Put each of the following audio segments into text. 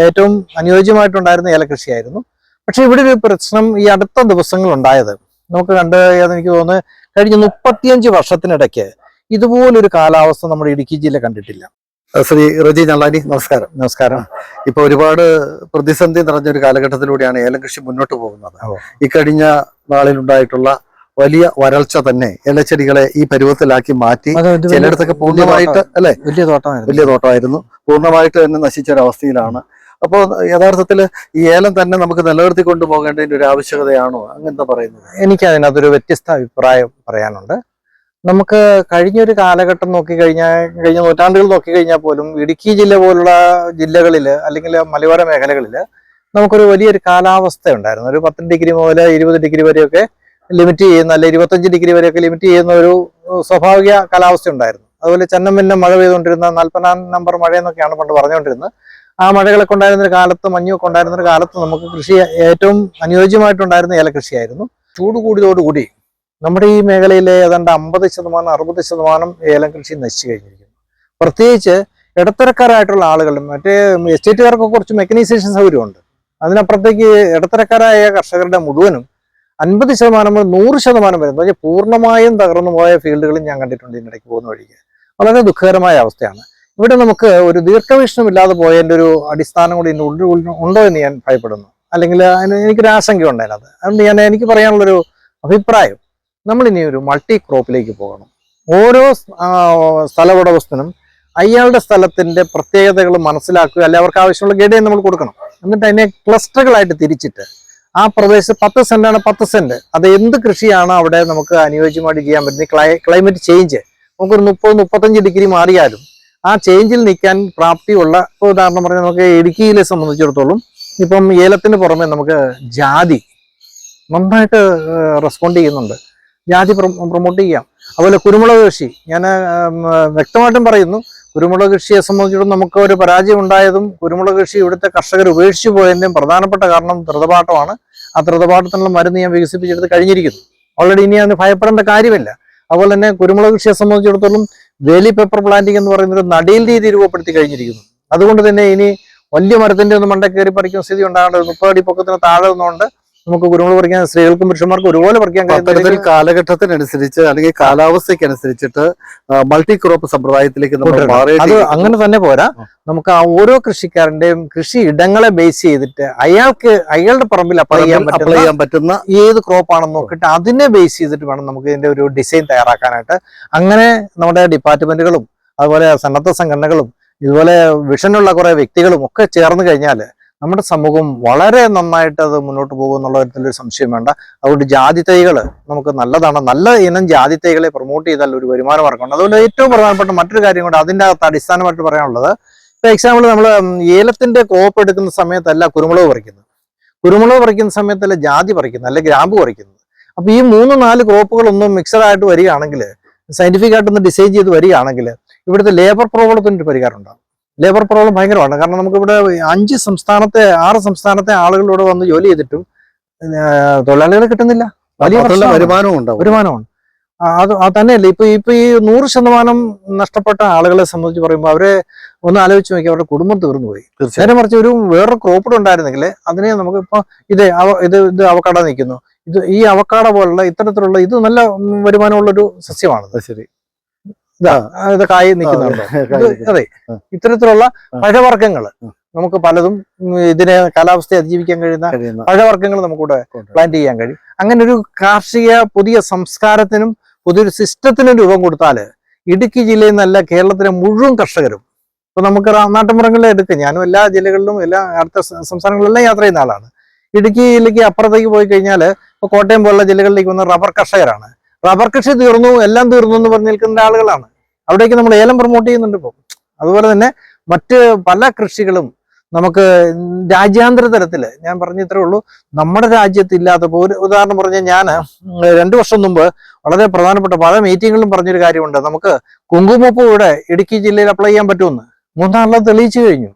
ഏറ്റവും അനുയോജ്യമായിട്ടുണ്ടായിരുന്ന ഏലകൃഷിയായിരുന്നു. പക്ഷെ ഇവിടെ ഒരു പ്രശ്നം ഈ അടുത്ത ദിവസങ്ങൾ ഉണ്ടായത് നമുക്ക് കണ്ട് എനിക്ക് തോന്നുന്നു കഴിഞ്ഞ മുപ്പത്തിയഞ്ച് വർഷത്തിനിടയ്ക്ക് ഇതുപോലൊരു കാലാവസ്ഥ നമ്മുടെ ഇടുക്കി ജില്ല കണ്ടിട്ടില്ല. ശ്രീ റജി ഞള്ളാനി നമസ്കാരം. നമസ്കാരം. ഇപ്പൊ ഒരുപാട് പ്രതിസന്ധി നിറഞ്ഞ ഒരു കാലഘട്ടത്തിലൂടെയാണ് ഏലം കൃഷി മുന്നോട്ട് പോകുന്നത്. ഈ ഇക്കഴിഞ്ഞ നാളിലുണ്ടായിട്ടുള്ള വലിയ വരൾച്ച തന്നെ ഏലച്ചെടികളെ ഈ പരുവത്തിലാക്കി മാറ്റി ചിലയിടത്തൊക്കെ പൂർണമായിട്ട് അല്ലെ? വലിയ തോട്ടമായിരുന്നു. വലിയ തോട്ടമായിരുന്നു. പൂർണമായിട്ട് തന്നെ നശിച്ച ഒരവസ്ഥയിലാണ് അപ്പോൾ യഥാർത്ഥത്തിൽ ഈ ഏലം തന്നെ നമുക്ക് നിലനിർത്തി കൊണ്ടുപോകേണ്ടതിന്റെ ഒരു ആവശ്യകതയാണോ? അങ്ങനത്തെ പറയുന്നത്? എനിക്ക് അതിനകത്തൊരു വ്യത്യസ്ത അഭിപ്രായം പറയാനുണ്ട്. നമുക്ക് കഴിഞ്ഞൊരു കാലഘട്ടം നോക്കിക്കഴിഞ്ഞാൽ കഴിഞ്ഞ നൂറ്റാണ്ടുകൾ നോക്കിക്കഴിഞ്ഞാൽ പോലും ഇടുക്കി ജില്ല പോലുള്ള ജില്ലകളിൽ അല്ലെങ്കിൽ മലയോര മേഖലകളിൽ നമുക്കൊരു വലിയൊരു കാലാവസ്ഥ ഉണ്ടായിരുന്നു ഒരു പത്ത് ഡിഗ്രി മുതൽ ഇരുപത് ഡിഗ്രി വരെയൊക്കെ ലിമിറ്റ് ചെയ്യുന്ന അല്ലെ ഇരുപത്തഞ്ച് ഡിഗ്രി വരെയൊക്കെ ലിമിറ്റ് ചെയ്യുന്ന ഒരു സ്വാഭാവിക കാലാവസ്ഥ ഉണ്ടായിരുന്നു അതുപോലെ ചെന്നം പിന്നെ മഴ പെയ്തുകൊണ്ടിരുന്ന നാൽപ്പതാം നമ്പർ മഴ എന്നൊക്കെയാണ് പണ്ട് പറഞ്ഞുകൊണ്ടിരുന്നത്. ആ മഴകളൊക്കെ ഉണ്ടായിരുന്ന ഒരു കാലത്ത് മഞ്ഞൊക്കെ ഉണ്ടായിരുന്ന ഒരു കാലത്ത് നമുക്ക് കൃഷി ഏറ്റവും അനുയോജ്യമായിട്ടുണ്ടായിരുന്ന ഏലകൃഷിയായിരുന്നു ചൂട് കൂടിയതോടുകൂടി നമ്മുടെ ഈ മേഖലയിലെ ഏതാണ്ട് അമ്പത് ശതമാനം അറുപത് ശതമാനം ഏലം കൃഷി നശിച്ചു കഴിഞ്ഞിരിക്കുന്നു. പ്രത്യേകിച്ച് ഇടത്തരക്കാരായിട്ടുള്ള ആളുകളും മറ്റേ എസ്റ്റേറ്റുകാർക്കൊക്കെ കുറച്ച് മെക്കനൈസേഷൻ സൗകര്യമുണ്ട്. അതിനപ്പുറത്തേക്ക് ഇടത്തരക്കാരായ കർഷകരുടെ മുഴുവനും അൻപത് ശതമാനം മുതൽ നൂറ് ശതമാനം വരെ പറഞ്ഞാൽ പൂർണമായും തകർന്നു പോയ ഫീൽഡുകളും ഞാൻ കണ്ടിട്ടുണ്ട് ഇതിനിടയ്ക്ക് പോകുന്ന വഴിക്ക്. വളരെ ദുഃഖകരമായ അവസ്ഥയാണ്. ഇവിടെ നമുക്ക് ഒരു ദീർഘവീക്ഷണം ഇല്ലാതെ പോയതിന്റെ ഒരു അടിസ്ഥാനം കൂടി ഇതിന്റെ ഉണ്ടോ എന്ന് ഞാൻ ഭയപ്പെടുന്നു. അല്ലെങ്കിൽ അതിന് എനിക്കൊരു ആശങ്കയുണ്ട് അതിനകത്ത് അതുകൊണ്ട് ഞാൻ എനിക്ക് പറയാനുള്ളൊരു അഭിപ്രായം നമ്മളിനി ഒരു മൾട്ടി ക്രോപ്പിലേക്ക് പോകണം. ഓരോ ആ, സ്ഥല ഉടമസ്ഥനും അയാളുടെ സ്ഥലത്തിന്റെ പ്രത്യേകതകൾ മനസ്സിലാക്കുക അല്ലെ അവർക്ക് ആവശ്യമുള്ള ഗൈഡ് നമ്മൾ കൊടുക്കണം. എന്നിട്ട് അതിനെ ക്ലസ്റ്ററുകളായിട്ട് തിരിച്ചിട്ട് ആ പ്രദേശത്ത് പത്ത് സെന്റാണ് പത്ത് സെന്റ്. അത് എന്ത് കൃഷിയാണ് അവിടെ നമുക്ക് അനുയോജ്യമായിട്ട് ചെയ്യാൻ പറ്റുന്നത്? ക്ലൈ ക്ലൈമറ്റ് ചേഞ്ച് നമുക്കൊരു മുപ്പത് മുപ്പത്തഞ്ച് ഡിഗ്രി മാറിയാലും ആ ചേഞ്ചിൽ നിൽക്കാൻ പ്രാപ്തിയുള്ള ഉദാഹരണം പറഞ്ഞാൽ നമുക്ക് ഇടുക്കിയിലെ സംബന്ധിച്ചിടത്തോളം ഇപ്പം ഏലത്തിന് പുറമെ നമുക്ക് ജാതി നന്നായിട്ട് റെസ്പോണ്ട് ചെയ്യുന്നുണ്ട്. ജാതി പ്രൊമോട്ട് ചെയ്യാം. അതുപോലെ കുരുമുളക് കൃഷി. ഞാൻ വ്യക്തമായിട്ടും പറയുന്നു കുരുമുളക് കൃഷിയെ സംബന്ധിച്ചിടത്തോളം നമുക്ക് ഒരു പരാജയം ഉണ്ടായതും കുരുമുളക് കൃഷി ഇവിടുത്തെ കർഷകർ ഉപേക്ഷിച്ചു പോയതിന്റെയും പ്രധാനപ്പെട്ട കാരണം ധൃതപാഠമാണ്. ആ ധൃതപാഠത്തിനുള്ള മരുന്ന് ഞാൻ വികസിപ്പിച്ചെടുത്ത് കഴിഞ്ഞിരിക്കുന്നു. ഓൾറെഡി ഇനി അതിന് ഭയപ്പെടേണ്ട കാര്യമില്ല. അതുപോലെ തന്നെ കുരുമുളക് കൃഷിയെ സംബന്ധിച്ചിടത്തോളം വേലി പേപ്പർ പ്ലാന്റിംഗ് എന്ന് പറയുന്ന ഒരു നടീൽ രീതി രൂപപ്പെടുത്തി കഴിഞ്ഞിരിക്കുന്നു. അതുകൊണ്ട് തന്നെ ഇനി വലിയ മരത്തിന്റെ ഒന്നും മണ്ട കയറി പറിക്കുന്ന സ്ഥിതി ഉണ്ടാകേണ്ട ഒരു മുപ്പത് അടി പൊക്കത്തിന് താഴെ നിന്നുകൊണ്ട് നമുക്ക് കുരുമുളക് പറിക്കാൻ സ്ത്രീകൾക്കും പുരുഷന്മാർക്കും ഒരുപോലെ പറിക്കാൻ അത്തരത്തിൽ കഴിയുന്ന കാലഘട്ടത്തിനനുസരിച്ച് അല്ലെങ്കിൽ കാലാവസ്ഥയ്ക്ക് അനുസരിച്ചിട്ട് മൾട്ടി ക്രോപ്പ് സമ്പ്രദായത്തിലേക്ക് നമ്മൾ. അത് അങ്ങനെ തന്നെ പോരാ. നമുക്ക് ആ ഓരോ കൃഷിക്കാരന്റെയും കൃഷി ഇടങ്ങളെ ബേസ് ചെയ്തിട്ട് അയാൾക്ക് അയാളുടെ പറമ്പിൽ അപ്ലൈ ചെയ്യാൻ അപ്ലൈ പറ്റുന്ന ചെയ്യാൻ പറ്റുന്ന ഏത് ക്രോപ്പ് ആണെന്ന് നോക്കിയിട്ട് അതിനെ ബേസ് ചെയ്തിട്ട് വേണം നമുക്ക് ഇതിന്റെ ഒരു ഡിസൈൻ തയ്യാറാക്കാനായിട്ട്. അങ്ങനെ നമ്മുടെ ഡിപ്പാർട്ട്മെന്റുകളും അതുപോലെ സന്നദ്ധ സംഘടനകളും ഇതുപോലെ വിഷനുള്ള കുറെ വ്യക്തികളും ഒക്കെ ചേർന്ന് കഴിഞ്ഞാൽ നമ്മുടെ സമൂഹം വളരെ നന്നായിട്ട് അത് മുന്നോട്ട് പോകും എന്നുള്ള കാര്യത്തിലൊരു സംശയം വേണ്ട. അതുകൊണ്ട് ജാതി തൈകൾ നമുക്ക് നല്ലതാണ്. നല്ല ഇനം ജാതി തൈകളെ പ്രൊമോട്ട് ചെയ്താൽ ഒരു വരുമാന മാർഗമുണ്ട് അതുപോലെ ഏറ്റവും പ്രധാനപ്പെട്ട മറ്റൊരു കാര്യം കൂടെ അതിന്റെ അകത്ത് അടിസ്ഥാനമായിട്ട് പറയാനുള്ളത് ഇപ്പൊ എക്സാമ്പിൾ നമ്മൾ ഏലത്തിന്റെ കോപ്പ് എടുക്കുന്ന സമയത്തല്ല കുരുമുളക് പറിക്കുന്നത്. കുരുമുളക് പറിക്കുന്ന സമയത്തല്ല ജാതി പറിക്കുന്നത് അല്ലെ ഗ്രാമ്പ് പറിക്കുന്നത്. അപ്പോൾ ഈ മൂന്ന് നാല് ക്രോപ്പുകളൊന്നും മിക്സഡ് ആയിട്ട് വരികയാണെങ്കിൽ സയന്റിഫിക് ആയിട്ടൊന്ന് ഡിസൈൻ ചെയ്ത് വരികയാണെങ്കിൽ ഇവിടുത്തെ ലേബർ പ്രോബ്ലത്തിന് ഒരു പരിഹാരം ഉണ്ടാകും ലേബർ പ്രോബ്ലം ഭയങ്കരമാണ്. കാരണം നമുക്കിവിടെ അഞ്ച് സംസ്ഥാനത്തെ ആറ് സംസ്ഥാനത്തെ ആളുകളിവിടെ വന്ന് ജോലി ചെയ്തിട്ടും തൊഴിലാളികൾ കിട്ടുന്നില്ല. വലിയ വരുമാനമുണ്ട് വരുമാനമാണ്. അത് അത് തന്നെയല്ല. ഇപ്പൊ ഇപ്പൊ ഈ നൂറ് ശതമാനം നഷ്ടപ്പെട്ട ആളുകളെ സംബന്ധിച്ച് പറയുമ്പോൾ അവരെ ഒന്ന് ആലോചിച്ച് നോക്കി അവരുടെ കുടുംബം തീർന്നു പോയി. നേരെ മറിച്ച് ഒരു വേറൊരു ക്രോപ്പ് ഉണ്ടായിരുന്നെങ്കിൽ അതിനെ നമുക്ക് ഇപ്പൊ ഇത് ഇത് ഇത് അവക്കാട നിൽക്കുന്നു. ഇത് ഈ അവക്കാട പോലുള്ള ഇത്തരത്തിലുള്ള ഇത് നല്ല വരുമാനമുള്ളൊരു വരുമാനമുള്ള ഒരു സസ്യമാണ് ശരി. ഇതാ ഇത് കായ് നിൽക്കുന്നുണ്ടോ? അതെ. ഇത്തരത്തിലുള്ള. പഴവർഗങ്ങൾ നമുക്ക് പലതും ഇതിനെ കാലാവസ്ഥയെ അതിജീവിക്കാൻ കഴിയുന്ന പഴവർഗങ്ങൾ നമുക്കിവിടെ പ്ലാന്റ് ചെയ്യാൻ കഴിയും. അങ്ങനെ ഒരു കാർഷിക പുതിയ സംസ്കാരത്തിനും പുതിയൊരു സിസ്റ്റത്തിനും രൂപം കൊടുത്താൽ ഇടുക്കി ജില്ലയിൽ നിന്നല്ല കേരളത്തിലെ മുഴുവൻ കർഷകരും ഇപ്പൊ നമുക്ക് നാട്ടുമ്പുറങ്ങളിലെ എടുക്കുക ഞാനും എല്ലാ ജില്ലകളിലും എല്ലാ അടുത്ത സംസ്ഥാനങ്ങളിലെല്ലാം യാത്ര ചെയ്യുന്ന ആളാണ്. ഇടുക്കിയിലേക്ക് അപ്പുറത്തേക്ക് പോയി കഴിഞ്ഞാൽ ഇപ്പൊ കോട്ടയം പോലുള്ള ജില്ലകളിലേക്ക് വന്ന റബ്ബർ കർഷകരാണ്. റബ്ബർ കൃഷി തീർന്നു എല്ലാം തീർന്നു എന്ന് പറഞ്ഞ് നിൽക്കുന്ന ആളുകളാണ്. അവിടേക്ക് നമ്മൾ ഏലം പ്രൊമോട്ട് ചെയ്യുന്നുണ്ട് ഇപ്പോൾ അതുപോലെ തന്നെ മറ്റ് പല കൃഷികളും നമുക്ക് രാജ്യാന്തര തലത്തിൽ ഞാൻ പറഞ്ഞ ഇത്രേ ഉള്ളൂ നമ്മുടെ രാജ്യത്ത് ഇല്ലാത്തപ്പോൾ ഒരു ഉദാഹരണം പറഞ്ഞാൽ ഞാൻ രണ്ടു വർഷം മുമ്പ് വളരെ പ്രധാനപ്പെട്ട പല മീറ്റിങ്ങുകളും പറഞ്ഞൊരു കാര്യമുണ്ട്. നമുക്ക് കുങ്കുമപ്പൂ ഇവിടെ ഇടുക്കി ജില്ലയിൽ അപ്ലൈ ചെയ്യാൻ പറ്റുമെന്ന്. മൂന്നാറിലും തെളിയിച്ചു കഴിഞ്ഞു.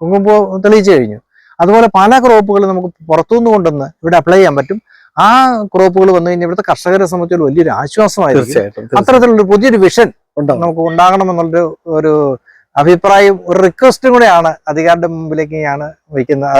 കുങ്കുമപ്പൂ തെളിയിച്ചു കഴിഞ്ഞു. അതുപോലെ പല ക്രോപ്പുകൾ നമുക്ക് പുറത്തുനിന്ന് കൊണ്ടുവന്ന് ഇവിടെ അപ്ലൈ ചെയ്യാൻ പറ്റും. ആ ക്രോപ്പുകൾ വന്നു കഴിഞ്ഞാൽ ഇവിടുത്തെ കർഷകരെ സംബന്ധിച്ചൊരു വലിയൊരു ആശ്വാസമായിരിക്കും. തീർച്ചയായിട്ടും. അത്തരത്തിലുള്ള പുതിയൊരു വിഷൻ നമുക്ക് ഉണ്ടാകണം ഉണ്ടാകണമെന്നുള്ളൊരു ഒരു അഭിപ്രായം ഒരു റിക്വസ്റ്റും കൂടെയാണ് അധികാരിയുടെ മുമ്പിലേക്ക് ഞാൻ വയ്ക്കുന്നത്.